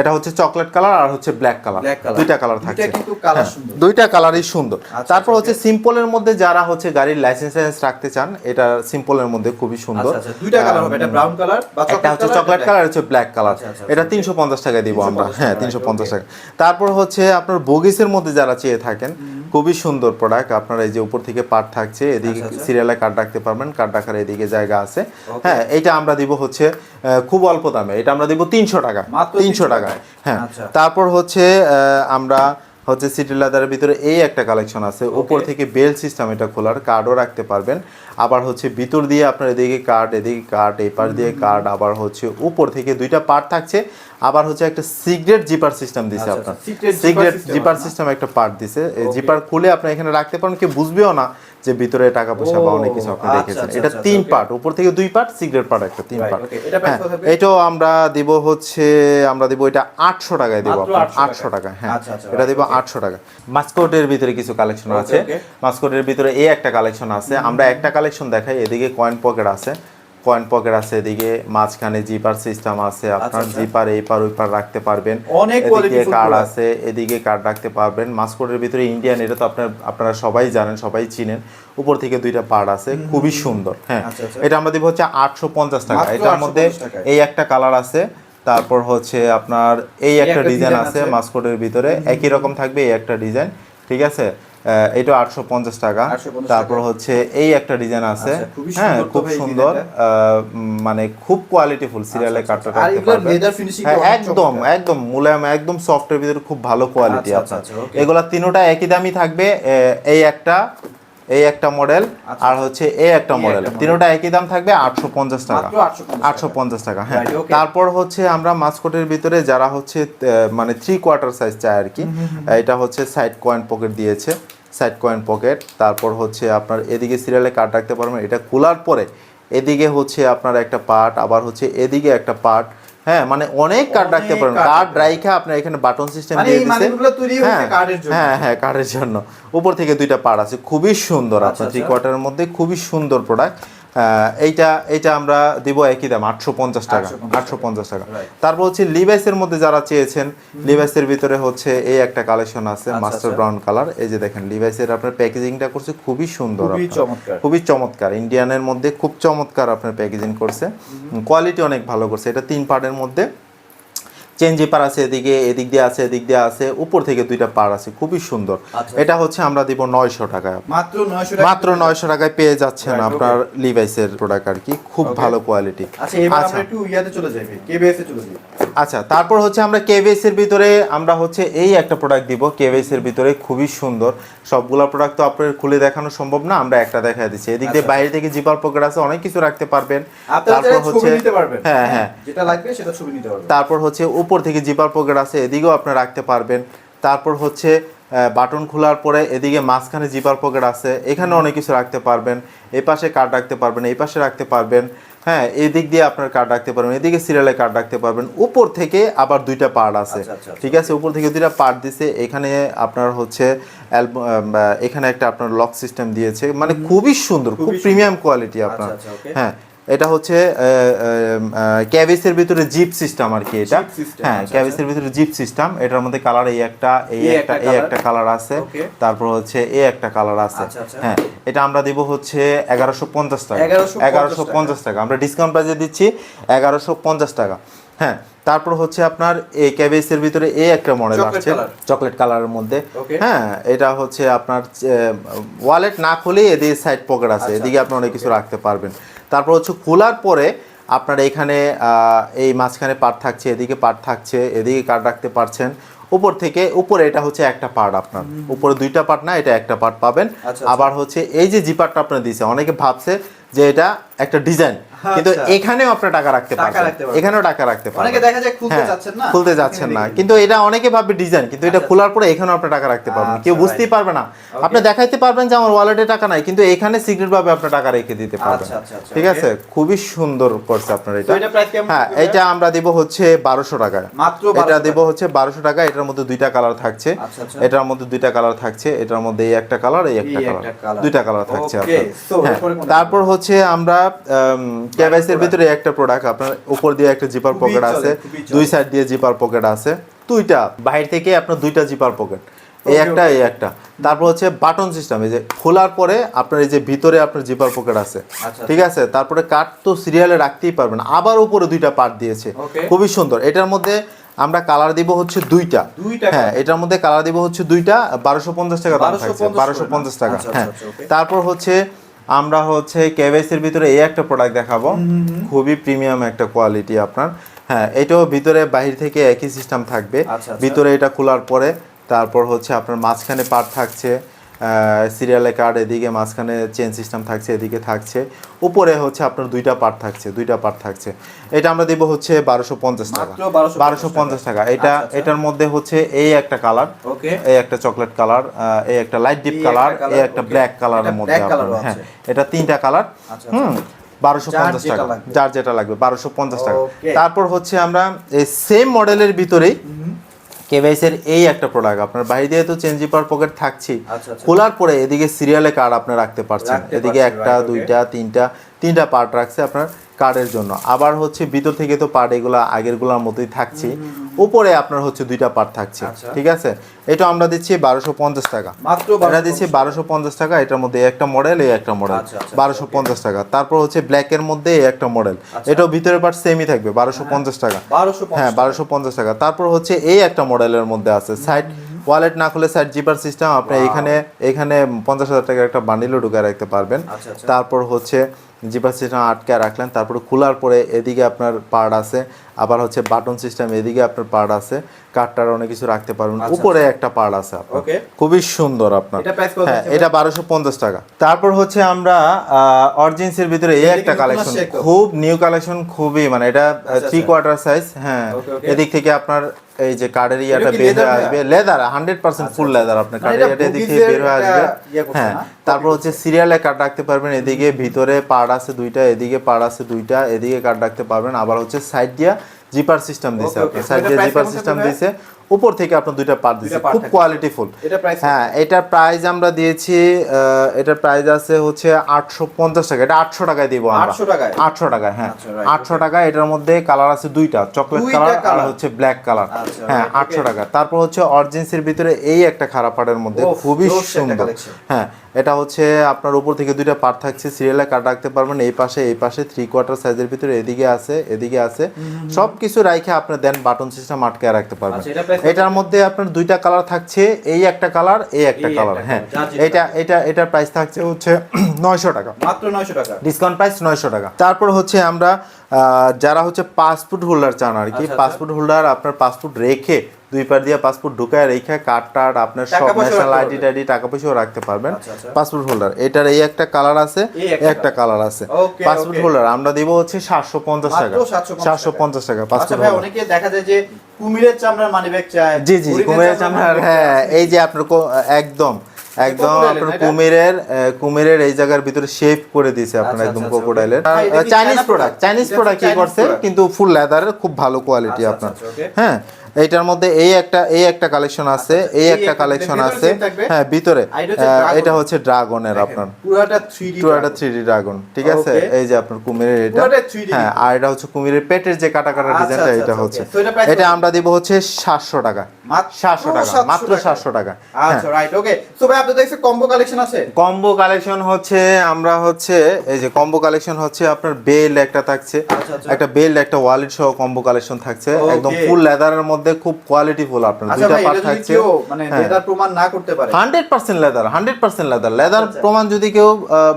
Speaker 1: এটা হচ্ছে চকলেট কালার আর হচ্ছে ব্ল্যাক কালার দুইটা কালার থাকছে।
Speaker 2: কিন্তু colour
Speaker 1: হ্যাঁ,
Speaker 2: সুন্দর।
Speaker 1: দুইটা কালারই সুন্দর।
Speaker 2: আচ্ছা,
Speaker 1: তারপর
Speaker 2: আচ্ছা,
Speaker 1: হচ্ছে সিম্পলের মধ্যে যারা হচ্ছে গাড়ির লাইসেন্স লাইসেন্স রাখতে চান এটা সিম্পলের মধ্যে খুবই সুন্দর।
Speaker 2: আচ্ছা আচ্ছা দুইটা কালার হবে। এটা ব্রাউন কালার বা
Speaker 1: একটা হচ্ছে চকলেট কালার হচ্ছে ব্ল্যাক কালার
Speaker 2: আচ্ছা, আচ্ছা,
Speaker 1: এটা তিনশো পঞ্চাশ টাকা দিব আমরা। হ্যাঁ তিনশো পঞ্চাশ টাকা। তারপর হচ্ছে আপনার বগিসের মধ্যে যারা চেয়ে থাকেন খুবই সুন্দর প্রোডাক্ট আপনার এই যে উপর থেকে পার্ট থাকছে এদিকে
Speaker 2: আচ্ছা, আচ্ছা।
Speaker 1: সিরিয়ালে কার্ড রাখতে পারবেন কার্ড রাখার এদিকে জায়গা আছে। হ্যাঁ এটা আমরা দিব হচ্ছে খুব অল্প দামে। এটা আমরা দিব তিনশো টাকা তিনশো
Speaker 2: 300
Speaker 1: টাকা হ্যাঁ
Speaker 2: আচ্ছা।
Speaker 1: তারপর হচ্ছে আমরা হচ্ছে সিটি লেদারের ভিতরে এই একটা কালেকশন আছে। উপর থেকে বেল সিস্টেম এটা খোলার কার্ডও রাখতে পারবেন। আবার হচ্ছে ভিতর দিয়ে আপনার এদিকে কার্ড এদিকে কার্ড এই পাশ দিয়ে কার্ড আবার হচ্ছে উপর থেকে দুইটা পার্ট থাকছে। আবার হচ্ছে একটা সিগারেট জিপার সিস্টেম দিছে
Speaker 2: আচ্ছা,
Speaker 1: আপনার।
Speaker 2: আচ্ছা,
Speaker 1: সিগারেট জিপার সিস্টেম একটা পার্ট দিছে। জিপার খুলে আপনি এখানে রাখতে পারেন কেউ বুঝবেও না। যে ভিতরে টাকা পয়সা বা অনেক কিছু আপনি
Speaker 2: দেখেছেন।
Speaker 1: রেখেছেন
Speaker 2: আচ্ছা,
Speaker 1: এটা
Speaker 2: আচ্ছা,
Speaker 1: তিন পার্ট উপর থেকে দুই পার্ট সিগারেট পার্ট একটা তিন পার্ট
Speaker 2: এটা
Speaker 1: হ্যাঁ এটাও আমরা দিব হচ্ছে আমরা দিব এটা আটশো টাকায় দিব
Speaker 2: মাত্র
Speaker 1: আপনার
Speaker 2: 800
Speaker 1: আটশো টাকা হ্যাঁ।
Speaker 2: আচ্ছা, আচ্ছা,
Speaker 1: এটা দিব আটশো টাকা। মাস্কোটের ভিতরে কিছু কালেকশন আছে। মাস্কোটের ভিতরে এই একটা কালেকশন আছে। আমরা একটা কালেকশন দেখাই এদিকে কয়েন পকেট আছে। কয়েন পকেট আছে এদিকে মাঝখানে জিপার সিস্টেম আছে আপনার
Speaker 2: আচ্ছা।
Speaker 1: জিপার এই পার ওই পার রাখতে পারবেন।
Speaker 2: অনেক
Speaker 1: এদিকে কার্ড আছে এদিকে কার্ড রাখতে পারবেন। মাস্কটের ভিতরে ইন্ডিয়ান এটা তো আপনার আপনারা সবাই জানেন সবাই চিনেন। উপর থেকে দুইটা পার্ট আছে খুবই সুন্দর হ্যাঁ।
Speaker 2: আচ্ছা, আচ্ছা।
Speaker 1: এটা আমরা দিব হচ্ছে আটশো পঞ্চাশ টাকা। এটার মধ্যে এই একটা কালার আছে তারপর হচ্ছে আপনার এই একটা ডিজাইন আছে। মাস্কটের ভিতরে। একই রকম থাকবে এই একটা ডিজাইন ঠিক আছে? এটা আটশো পঞ্চাশ টাকা।
Speaker 2: 850
Speaker 1: তারপর হচ্ছে এই একটা ডিজাইন আছে।
Speaker 2: আচ্ছা,
Speaker 1: হ্যাঁ খুব সুন্দর মানে খুব কোয়ালিটিফুল সিরিয়ালে
Speaker 2: আচ্ছা, আচ্ছা।
Speaker 1: হ্যাঁ একদম একদম মুলায়ম একদম সফটের ভিতরে খুব ভালো কোয়ালিটি
Speaker 2: okay.
Speaker 1: এগুলা তিনোটা একই দামই থাকবে এই একটা এই একটা মডেল। আর হচ্ছে এই একটা মডেল তিনোটা একই দাম থাকবে আটশো পঞ্চাশ টাকা। আটশো পঞ্চাশ টাকা। হ্যাঁ। তারপর হচ্ছে আমরা মাস্কটের ভিতরে যারা হচ্ছে মানে থ্রি কোয়ার্টার সাইজ চায় আর কি এটা হচ্ছে সাইড কয়েন পকেট দিয়েছে। সাইড কয়েন পকেট তারপর হচ্ছে আপনার এদিকে সিরিয়ালে কার্ড রাখতে পারবেন এটা খোলার পরে এদিকে হচ্ছে আপনার একটা পার্ট আবার হচ্ছে এদিকে একটা পার্ট হ্যাঁ মানে অনেক কার্ড রাখতে পারবেন। কার্ড রাইখা আপনার এখানে বাটন সিস্টেম
Speaker 2: মানে
Speaker 1: দিয়ে দিয়েছে হ্যাঁ
Speaker 2: কার্ডের জন্য।
Speaker 1: হ্যাঁ হ্যাঁ কার্ডের জন্য। উপর থেকে দুইটা পার্ট আছে খুবই সুন্দর
Speaker 2: আছে
Speaker 1: আপনার থ্রি
Speaker 2: আচ্ছা।
Speaker 1: কোয়ার্টারের মধ্যে খুবই সুন্দর প্রোডাক্ট এইটা এইটা আমরা দিব একই দাম আটশো পঞ্চাশ টাকা আটশো পঞ্চাশ টাকা তারপর হচ্ছে লিভাইসের মধ্যে যারা চেয়েছেন লিভাইসের ভিতরে হচ্ছে এই একটা কালেকশন আছে মাস্টার। ব্রাউন কালার এই যে দেখেন লিভাইসের আপনার প্যাকেজিংটা করছে খুবই সুন্দর
Speaker 2: খুবই চমৎকার।
Speaker 1: খুবই চমৎকার। ইন্ডিয়ানের মধ্যে খুব চমৎকার আপনার প্যাকেজিং করছে। কোয়ালিটি অনেক ভালো করছে। এটা তিন পার্টের মধ্যে। চেন জিপার আছে এদিকে এদিক দিয়ে আছে এদিক দিয়ে আছে উপর থেকে দুইটা পার আছে খুবই সুন্দর।
Speaker 2: আচ্ছা।
Speaker 1: এটা হচ্ছে আমরা দিব নয়শো টাকায়।
Speaker 2: মাত্র 900 টাকা।
Speaker 1: মাত্র নয়শো টাকায় পেয়ে যাচ্ছেন আপনার লিভাইসের প্রোডাক্ট আর কি খুব ভালো কোয়ালিটি
Speaker 2: আচ্ছা আমরা একটু ইয়াতে চলে যাই কেবিএস এ চলে যাই।
Speaker 1: আচ্ছা তারপর হচ্ছে আমরা কেভিএস এর ভিতরে আমরা হচ্ছে এই একটা প্রোডাক্ট দিব কেভিএস এর ভিতরে খুবই সুন্দর। সবগুলা প্রোডাক্ট তো আপনার খুলে দেখানো সম্ভব না আমরা একটা দেখা দিচ্ছি। এদিক দিয়ে
Speaker 2: আচ্ছা।
Speaker 1: বাইরে থেকে জিপার পকেট আছে অনেক কিছু রাখতে পারবেন। তারপর হচ্ছে হ্যাঁ হ্যাঁ।
Speaker 2: যেটা লাগবে সেটা ছবি নিতে পারবেন।
Speaker 1: তারপর হচ্ছে উপর থেকে জিপার পকেট আছে এদিকেও আপনি রাখতে পারবেন। তারপর হচ্ছে বাটন খোলার পরে এদিকে মাঝখানে জিপার পকেট আছে এখানে অনেক কিছু রাখতে পারবেন। এই পাশে কার্ড রাখতে পারবেন এই পাশে রাখতে পারবেন। হ্যাঁ এই দিক দিয়ে আপনার কার্ড রাখতে পারবেন এদিকে সিরিয়ালে কার্ড রাখতে পারবেন। উপর থেকে আবার দুইটা পার্ট আছে।
Speaker 2: আচ্ছা, আচ্ছা, আচ্ছা।
Speaker 1: ঠিক আছে? উপর থেকে দুইটা পার্ট দিছে এখানে আপনার হচ্ছে অ্যালব- এখানে একটা আপনার লক সিস্টেম দিয়েছে। মানে খুবই সুন্দর খুব প্রিমিয়াম কোয়ালিটি আপনার। হ্যাঁ এটা হচ্ছে ক্যাবিসের ভিতরে জিপ সিস্টেম আর কি এটা। হ্যাঁ
Speaker 2: আচ্ছা,
Speaker 1: ক্যাবিসের ভিতরে জিপ সিস্টেম। এটার মধ্যে কালার এই একটা এই একটা এই একটা কালার আছে। তারপর হচ্ছে এই একটা কালার আছে।
Speaker 2: আচ্ছা, আচ্ছা।
Speaker 1: হ্যাঁ এটা আমরা দিব হচ্ছে এগারোশো পঞ্চাশ টাকা।
Speaker 2: 1150
Speaker 1: এগারোশো পঞ্চাশ টাকা। আমরা ডিসকাউন্ট প্রাইসে দিচ্ছি এগারোশো পঞ্চাশ টাকা। হ্যাঁ তারপর হচ্ছে আপনার এই ক্যাবেজের ভিতরে এই একটা মডেল আছে। চকলেট কালারের মধ্যে। হ্যাঁ এটা হচ্ছে আপনার ওয়ালেট না খুলেই এদিকে সাইড পকেট আছে।
Speaker 2: আচ্ছা,
Speaker 1: এদিকে আপনি অনেক কিছু রাখতে পারবেন। তারপর হচ্ছে খোলার পরে আপনার এখানে এই মাঝখানে পার্ট থাকছে এদিকে পার্ট থাকছে এদিকে কার্ড রাখতে পারছেন। উপর থেকে উপরে এটা হচ্ছে একটা পার্ট আপনার। উপরে দুইটা পার্ট না এটা একটা পার্ট পাবেন।
Speaker 2: আচ্ছা,
Speaker 1: আবার হচ্ছে এই যে জিপারটা আপনার দিয়েছে অনেকে ভাবছে যে এটা একটা ডিজাইন। কিন্তু
Speaker 2: আচ্ছা।
Speaker 1: এখানেও আপনি টাকা রাখতে
Speaker 2: টাকা
Speaker 1: পারবেন। এখানেও টাকা রাখতে পারবেন।
Speaker 2: অনেকে দেখা যায় খুলতে
Speaker 1: হ্যাঁ,
Speaker 2: চাচ্ছেন না।
Speaker 1: খুলতে যাচ্ছেন না। কিন্তু এটা অনেকে ভাববে ডিজাইন কিন্তু এটা
Speaker 2: আচ্ছা,
Speaker 1: খোলার পরে এখানেও আপনি টাকা রাখতে পারবেন।
Speaker 2: আচ্ছা,
Speaker 1: কেউ বুঝতেই পারবে না। আপনি দেখাইতে পারবেন যে আমার ওয়ালেটে টাকা নাই কিন্তু এখানে সিক্রেট ভাবে আপনি টাকা রেখে দিতে পারবেন।
Speaker 2: আচ্ছা, আচ্ছা, আচ্ছা,
Speaker 1: ঠিক আছে? খুবই সুন্দর করছে আপনার এটা। হ্যাঁ এটা আমরা দিব হচ্ছে বারোশো
Speaker 2: মাত্র
Speaker 1: এটা
Speaker 2: 1200
Speaker 1: দেব হচ্ছে বারোশো টাকা। এটার মধ্যে দুইটা কালার থাকছে।
Speaker 2: আচ্ছা, আচ্ছা।
Speaker 1: এটার মধ্যে দুইটা কালার থাকছে। এটার মধ্যে এই একটা কালার এই একটা কালার দুইটা কালার থাকছে আপনার। হ্যাঁ, তারপর হচ্ছে আমরা
Speaker 2: product।
Speaker 1: ভিতরে একটা প্রোডাক্ট আপনার উপর দিয়ে একটা জিপার পকেট আছে দুই সাইড দিয়ে জিপার পকেট আছে দুইটা। বাইরে থেকে আপনার দুইটা জিপার পকেট এই একটা এই একটা। তারপর হচ্ছে বাটন সিস্টেম এই যে খোলার পরে আপনার এই যে ভিতরে আপনার জিপার পকেট আছে।
Speaker 2: আচ্ছা,
Speaker 1: ঠিক আছে? তারপরে কাঠ তো সিরিয়ালে রাখতেই পারবেন। আবার উপরে দুইটা পার্ট দিয়েছে। খুবই সুন্দর। এটার মধ্যে আমরা কালার দিব হচ্ছে দুইটা। হ্যাঁ এটার মধ্যে কালার দিব হচ্ছে দুইটা বারোশো পঞ্চাশ টাকা দাম
Speaker 2: 1250
Speaker 1: থাকছে
Speaker 2: করে
Speaker 1: বারোশো পঞ্চাশ টাকা।
Speaker 2: আচ্ছা,
Speaker 1: হ্যাঁ।
Speaker 2: আচ্ছা,
Speaker 1: তারপর হচ্ছে আমরা হচ্ছে কেভাইসের ভিতরে এই একটা প্রোডাক্ট দেখাবো। খুবই প্রিমিয়াম একটা কোয়ালিটি আপনার। হ্যাঁ এটাও ভিতরে বাহির থেকে একই সিস্টেম থাকবে।
Speaker 2: আচ্ছা, আচ্ছা।
Speaker 1: ভিতরে এটা খোলার পরে তারপর হচ্ছে আপনার মাঝখানে পার্ট থাকছে। সিরিয়ালে কার্ড এদিকে মাঝখানে চেন সিস্টেম থাকছে এদিকে থাকছে। উপরে হচ্ছে আপনার দুইটা পার্ট থাকছে দুইটা পার্ট থাকছে। এটা আমরা দিব হচ্ছে বারোশো পঞ্চাশ টাকা। বারোশো পঞ্চাশ টাকা। এটা
Speaker 2: আচ্ছা, আচ্ছা।
Speaker 1: এটার মধ্যে হচ্ছে এই একটা কালার
Speaker 2: ওকে
Speaker 1: এই একটা চকলেট কালার এই একটা লাইট ডিপ কালার এই একটা ব্ল্যাক কালারের মধ্যে হ্যাঁ। এটা তিনটা কালার
Speaker 2: আচ্ছা,
Speaker 1: হুম বারোশো পঞ্চাশ টাকা। যার যেটা লাগবে বারোশো পঞ্চাশ টাকা। তারপর হচ্ছে আমরা এই সেম মডেলের ভিতরেই কেভাইসের এই একটা প্রোডাক্ট আপনার বাইরে দিয়ে তো চেঞ্জ জিপার পকেট থাকছি। খোলার পরে এদিকে সিরিয়ালে কার্ড আপনি রাখতে পারছেন। এদিকে একটা দুইটা তিনটা। তিনটা পার্ট রাখছে আপনার কার্ডের জন্য। আবার হচ্ছে ভিতর থেকে তো পার্ট এগুলো আগেরগুলোর মতোই থাকছে। উপরে আপনার হচ্ছে দুইটা পার্ট থাকছে
Speaker 2: আচ্ছা।
Speaker 1: ঠিক আছে? এটা আমরা দিচ্ছি বারোশো পঞ্চাশ টাকা।
Speaker 2: মাত্র
Speaker 1: এটা দিচ্ছি বারোশো পঞ্চাশ। টাকা এটার মধ্যে একটা মডেল এই একটা মডেল
Speaker 2: আচ্ছা, আচ্ছা,
Speaker 1: বারোশো পঞ্চাশ টাকা। তারপর হচ্ছে ব্ল্যাকের মধ্যে এই একটা মডেল। এটাও ভিতরের পার্ট সেমই থাকবে বারোশো পঞ্চাশ টাকা।
Speaker 2: বারোশো
Speaker 1: হ্যাঁ বারোশো পঞ্চাশ টাকা। তারপর হচ্ছে এই একটা মডেলের মধ্যে আছে। সাইড ওয়ালেট না খুলে সাইড জিপার সিস্টেম আপনি এখানে এখানে পঞ্চাশ হাজার টাকার একটা বান্ডিলও ঢুকে রাখতে পারবেন। তারপর হচ্ছে জিপার সিস্টেম আটকে রাখলেন তারপরে খোলার পরে এদিকে আপনার পার্ট আছে আবার হচ্ছে বাটন সিস্টেম এদিকে আপনার পার্ট আছে কাঠটার অনেক কিছু রাখতে পারবেন
Speaker 2: আচ্ছা,
Speaker 1: উপরে একটা পার্ট আছে আপনার। খুবই সুন্দর আপনার। হ্যাঁ এটা বারোশো পঞ্চাশ টাকা। তারপর হচ্ছে আমরা অরিজিনসের ভিতরে এই একটা কালেকশন খুব নিউ কালেকশন খুবই মানে এটা
Speaker 2: আচ্ছা,
Speaker 1: থ্রি
Speaker 2: আচ্ছা।
Speaker 1: কোয়ার্টার সাইজ হ্যাঁ. এদিক থেকে আপনার এই যে কার্ডের ইয়াটা বের হয়ে আসবে leather hundred percent full leather আপনার।
Speaker 2: মানে
Speaker 1: কার্ডের ইয়াটা এদিক থেকে বের হয়ে আসবে।
Speaker 2: ইয়ে
Speaker 1: হ্যাঁ? তারপর হচ্ছে সিরিয়ালে কার্ড রাখতে পারবেন? এদিকে ভিতরে পার্ট আছে দুইটা এদিকে পাড় আছে দুইটা এদিকে কার্ড রাখতে পারবেন? আবার হচ্ছে সাইড দিয়া জিপার সিস্টেম দিছে আপনার সাইড দিয়া জিপার সিস্টেম দিছে। উপর থেকে আপনার দুইটা পার্ট
Speaker 2: দুইটা
Speaker 1: খুব। কোয়ালিটিফুল হ্যাঁ এটার প্রাইস আমরা দিয়েছি এটার প্রাইস আছে হচ্ছে আটশো পঞ্চাশ টাকা। এটা আটশো টাকায় দিব আমরা।
Speaker 2: 800 টাকায়?
Speaker 1: আটশো টাকায় হ্যাঁ।
Speaker 2: আচ্ছা,
Speaker 1: আটশো টাকা এটার মধ্যে কালার আছে দুইটা চকলেট কালার আর হচ্ছে ব্ল্যাক কালার
Speaker 2: আচ্ছা,
Speaker 1: হ্যাঁ আটশো টাকা। তারপর হচ্ছে অরিজিন্সের ভিতরে এই একটা খারাপ পাটের মধ্যে খুবই সুন্দর। হ্যাঁ এটা হচ্ছে আপনার উপর থেকে দুইটা পার্ট থাকছে। সিরিয়ালে কাট রাখতে পারবেন এই পাশে এই পাশে থ্রি কোয়ার্টার সাইজের ভিতরে এদিকে আছে এদিকে আছে। সব কিছু রাইখে আপনি দেন বাটন সিস্টেম আটকে রাখতে পারবেন।
Speaker 2: আচ্ছা?
Speaker 1: এটার মধ্যে আপনার দুইটা কালার থাকছে এই একটা কালার এই একটা কালার হ্যাঁ। এটা এটা এটার প্রাইস থাকছে হচ্ছে নয়শো টাকা।
Speaker 2: মাত্র 900 টাকা।
Speaker 1: ডিসকাউন্ট প্রাইস নয়শো টাকা। তারপর হচ্ছে আমরা আহ, যারা হচ্ছে পাসপোর্ট হোল্ডার চান আর কি
Speaker 2: আচ্ছা, আচ্ছা।
Speaker 1: পাসপোর্ট হোল্ডার আপনার পাসপোর্ট রেখে দুই পার দিয়ে পাসপোর্ট ঢুকায় রেখে কার্ড টার্ড আপনার সব ন্যাশনাল আইডি টাইডি টাকা পয়সাও রাখতে পারবেন।
Speaker 2: আচ্ছা, আচ্ছা।
Speaker 1: পাসপোর্ট হোল্ডার এটার এই একটা কালার আছে
Speaker 2: একটা
Speaker 1: কালার আছে। পাসপোর্ট হোল্ডার আমরা দিব হচ্ছে সাতশো পঞ্চাশ টাকা। সাতশো পঞ্চাশ টাকা।
Speaker 2: আচ্ছা
Speaker 1: পাসপোর্ট হোল্ডার
Speaker 2: অনেকে দেখা যায় যে কুমিরের চামড়ার মানি ব্যাগ চায়
Speaker 1: জি জি কুমিরের
Speaker 2: চামড়ার
Speaker 1: হ্যাঁ এই যে আপনার একদম একদম আপনার কুমিরের কুমিরের এই জায়গার ভিতরে শেপ করে দিয়েছে আপনার
Speaker 2: আচ্ছা,
Speaker 1: একদম
Speaker 2: আচ্ছা,
Speaker 1: ক্রোকোডাইলের চাইনিজ প্রোডাক্ট চাইনিজ প্রোডাক্ট কি করছে? কিন্তু ফুল লেদারের খুব ভালো কোয়ালিটি
Speaker 2: আচ্ছা,
Speaker 1: আপনার।
Speaker 2: আচ্ছা,
Speaker 1: হ্যাঁ এইটার মধ্যে এই একটা এই একটা কালেকশন আছে
Speaker 2: আচ্ছা,
Speaker 1: এই
Speaker 2: এই
Speaker 1: একটা কালেকশন আছে। হ্যাঁ ভিতরে।
Speaker 2: এটা হচ্ছে
Speaker 1: ড্রাগনের আপনার।
Speaker 2: পুরাটা 3D
Speaker 1: টুয়াটা থ্রি ডি ড্রাগন ঠিক আছে? এই যে আপনার কুমিরের এটা। হ্যাঁ আর এটা হচ্ছে কুমিরের পেটের যে কাটা কাটা
Speaker 2: আচ্ছা,
Speaker 1: ডিজাইনটা
Speaker 2: আচ্ছা,
Speaker 1: এটা
Speaker 2: আচ্ছা,
Speaker 1: হচ্ছে।
Speaker 2: এটা?
Speaker 1: আমরা দিব হচ্ছে সাতশো টাকা।
Speaker 2: মাত্র
Speaker 1: সাতশো টাকা মাত্র। সাতশো টাকা। হ্যাঁ।
Speaker 2: আচ্ছা রাইট ওকে সো ভাই আপনাদের কাছে কম্বো কালেকশন আছে?
Speaker 1: কম্বো কালেকশন হচ্ছে আমরা হচ্ছে এই যে কম্বো কালেকশন হচ্ছে আপনার বেল একটা থাকছে।
Speaker 2: আচ্ছা, আচ্ছা।
Speaker 1: একটা বেল একটা ওয়ালেট সহ কম্বো কালেকশন থাকছে। একদম ফুল লেদারের মধ্যে খুব কোয়ালিটি ফুল আপনার
Speaker 2: আচ্ছা
Speaker 1: দুইটা পার্ট থাকছে
Speaker 2: মানে
Speaker 1: হ্যাঁ।
Speaker 2: লেদার প্রমাণ না করতে পারে
Speaker 1: hundred percent leather hundred percent leather leather
Speaker 2: আচ্ছা।
Speaker 1: প্রমাণ যদি কেউ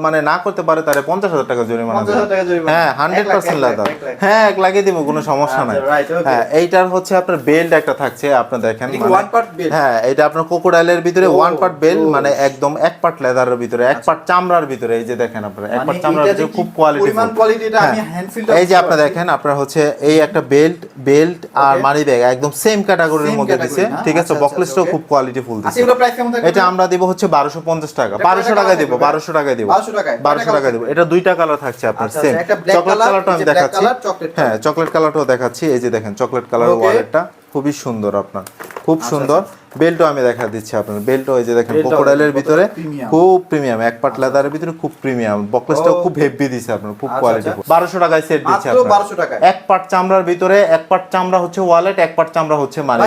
Speaker 1: মানে না করতে পারে তাহলে পঞ্চাশ হাজার টাকা জরিমানা
Speaker 2: 50,000 টাকা জরিমানা।
Speaker 1: হ্যাঁ
Speaker 2: এক
Speaker 1: হান্ড্রেড
Speaker 2: লাখ,
Speaker 1: পার্সেন্ট
Speaker 2: এক লাখ,
Speaker 1: লেদার হ্যাঁ এক লাগিয়ে দিব কোনো সমস্যা নাই
Speaker 2: আচ্ছা, okay.
Speaker 1: হ্যাঁ এইটার হচ্ছে আপনার বেল্ট একটা থাকছে আপনার দেখেন মানে-
Speaker 2: one part belt?
Speaker 1: হ্যাঁ এটা আপনার কোকোডাইলের ভিতরে ওয়ান পার্ট বেল্ট
Speaker 2: আচ্ছা।
Speaker 1: মানে একদম এক পার্ট লেদারের ভিতরে এক পার্ট চামড়ার ভিতরে এই যে দেখেন আপনারা এক
Speaker 2: মানে
Speaker 1: পার্ট চামড়ার
Speaker 2: যে
Speaker 1: ভিতরে খুব কোয়ালিটি
Speaker 2: পরিমাণ এটা আমি hand feel
Speaker 1: এই যে আপনার দেখেন আপনার হচ্ছে এই একটা বেল্ট বেল্ট আর. মানি ব্যাগ একদম সেম ক্যাটাগরির মধ্যে দিছে। ঠিক আছে
Speaker 2: আচ্ছা, আচ্ছা,
Speaker 1: বকলেসটাও খুব কোয়ালিটি ফুল
Speaker 2: আচ্ছা
Speaker 1: দিছে।
Speaker 2: কেমন থাকবে?
Speaker 1: এটা আমরা দিব হচ্ছে বারোশো পঞ্চাশ টাকা।
Speaker 2: এটা
Speaker 1: বারোশো
Speaker 2: কয়টা
Speaker 1: টাকায় দেব
Speaker 2: দিব
Speaker 1: বারোশো টাকায় দিব।
Speaker 2: 1200 টাকায়?
Speaker 1: বারোশো
Speaker 2: কয়টা
Speaker 1: টাকায় দিব। এটা দুইটা কালার থাকছে আপনার
Speaker 2: আচ্ছা,
Speaker 1: সেম
Speaker 2: আচ্ছা,
Speaker 1: চকলেট কালারটা আমি দেখাচ্ছি। হ্যাঁ চকলেট কালারটাও দেখাচ্ছি। এই যে দেখেন চকলেট কালার. ওয়ালেটটা খুবই সুন্দর আপনার। খুব
Speaker 2: আচ্ছা,
Speaker 1: সুন্দর। বেল্টও আমি দেখা দিচ্ছি আপনার বেল্টও এই যে দেখেন কোকোডাইলের ভিতরে খুব প্রিমিয়াম এক পাট লেদারের ভিতরে খুব প্রিমিয়াম বকলেসটাও খুব. হেভি দিছে আপনার খুব
Speaker 2: আচ্ছা,
Speaker 1: কোয়ালিটি
Speaker 2: আচ্ছা।
Speaker 1: বারোশো টাকায় সেট দিচ্ছে আপনার।
Speaker 2: 1200 টাকায়।
Speaker 1: এক পার্ট চামড়ার ভিতরে এক পার্ট চামড়া হচ্ছে ওয়ালেট এক পার্ট চামড়া হচ্ছে মানি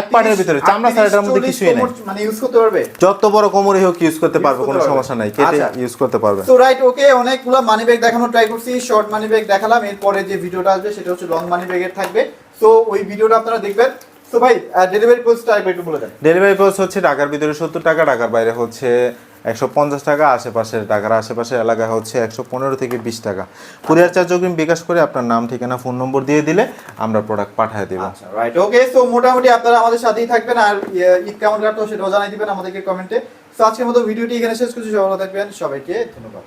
Speaker 1: এক পার্টের ভিতরে চামড়া এটার মধ্যে
Speaker 2: 38,
Speaker 1: কিছুই নেই।
Speaker 2: মানে ইউজ করতে পারবে?
Speaker 1: যত বড় কোমরই হোক ইউজ করতে পারবে কোনো সমস্যা নাই। কেটে
Speaker 2: আচ্ছা।
Speaker 1: ইউজ করতে পারবে।
Speaker 2: তো রাইট ওকে অনেকগুলো মানি ব্যাগ দেখানো ট্রাই করছি শর্ট মানি ব্যাগ দেখালাম এরপরে যে ভিডিওটা আসবে সেটা হচ্ছে লং মানি ব্যাগের থাকবে। তো ওই ভিডিওটা আপনারা দেখবেন। তো ভাই ডেলিভারি পোস্টটা একটু বলে দেন।
Speaker 1: ডেলিভারি প্রাইস হচ্ছে ঢাকার ভিতরে সত্তর টাকা ঢাকার বাইরে হচ্ছে একশো পঞ্চাশ টাকা আশেপাশে ঢাকার আশেপাশের এলাকায় হচ্ছে একশো পনেরো থেকে বিশ টাকা। কুরিয়ার চার্জ অগ্রিম বিকাশ করে আপনার নাম ঠিকানা ফোন নম্বর দিয়ে দিলে আমরা প্রোডাক্ট পাঠিয়ে দেবো।
Speaker 2: আচ্ছা রাইট ওকে সো মোটামুটি আপনারা আমাদের সাথেই থাকবেন আর ঈদ কেমন কাটতো সেটাও জানাই দিবেন আমাদেরকে কমেন্টে তো আজকের মতো ভিডিওটি এখানে শেষ করছি সবাই থাকবেন সবাইকে ধন্যবাদ।